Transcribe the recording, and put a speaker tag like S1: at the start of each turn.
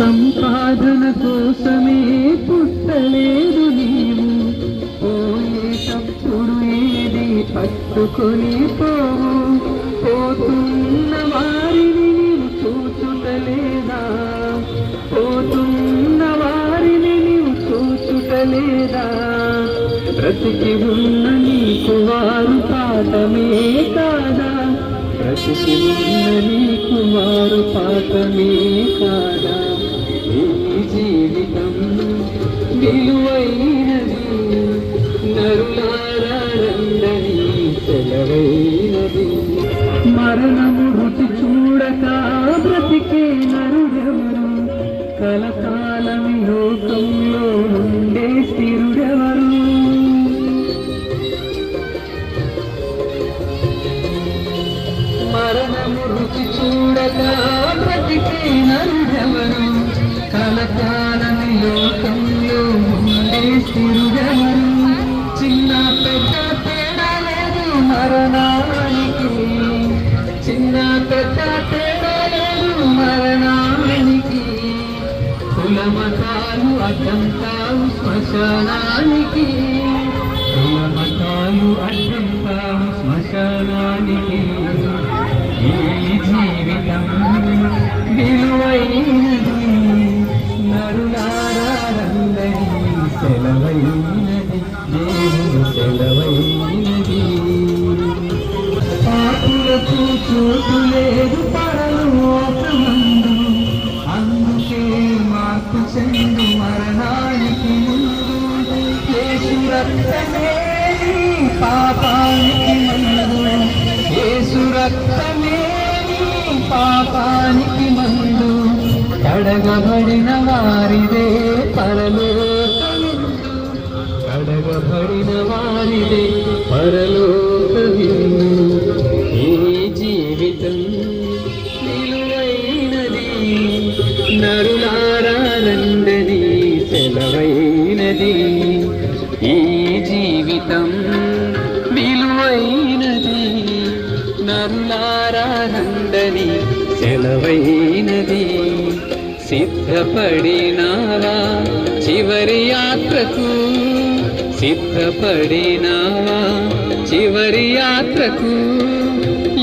S1: సంపాదన కోసమే పుట్టలేదు నీవు. పోయేటప్పుడు ఏది పట్టుకొని పోవు. పోతున్న వారిని నీవు చూచుటలేదా? పోతున్న వారిని నీవు చూచుటలేదా? బ్రతికి ఉన్న నీకు వారు పాఠమే కాదా? బ్రతికి ఉన్న నీకు వారు పాఠమే కాదా? విలువైనది నరులారా రండని సెలవైనది మరణము రుచి చూడక బ్రతికే నరుడెవరు? కలకాలం లోకంలో ఉండే స్థిరుడెవరు మరణానికి చిన్న పెద్ద తేడా మరణానికి. కులమతాలు అడ్డం కావు శ్మశానానికి చోటు లేదు పరలోకమందు అందుకే మార్పు చెందు మరణానికి ముందు. యేసు రక్తమే పాపానికి మందు. యేసు రక్తమే పాపానికి మందు. కడగబడిన వారిదే పరలోకమందు. కడగబడిన వారిదే పరలోకమిల్లు జీవితం నరులారానందని సెలవైనది. ఈ జీవితం విలువైనది నరులారానందని సెలవైనది. సిద్ధపడినావా చివరి యాత్రకు? సిద్ధపడినావా చివరి యాత్రకు?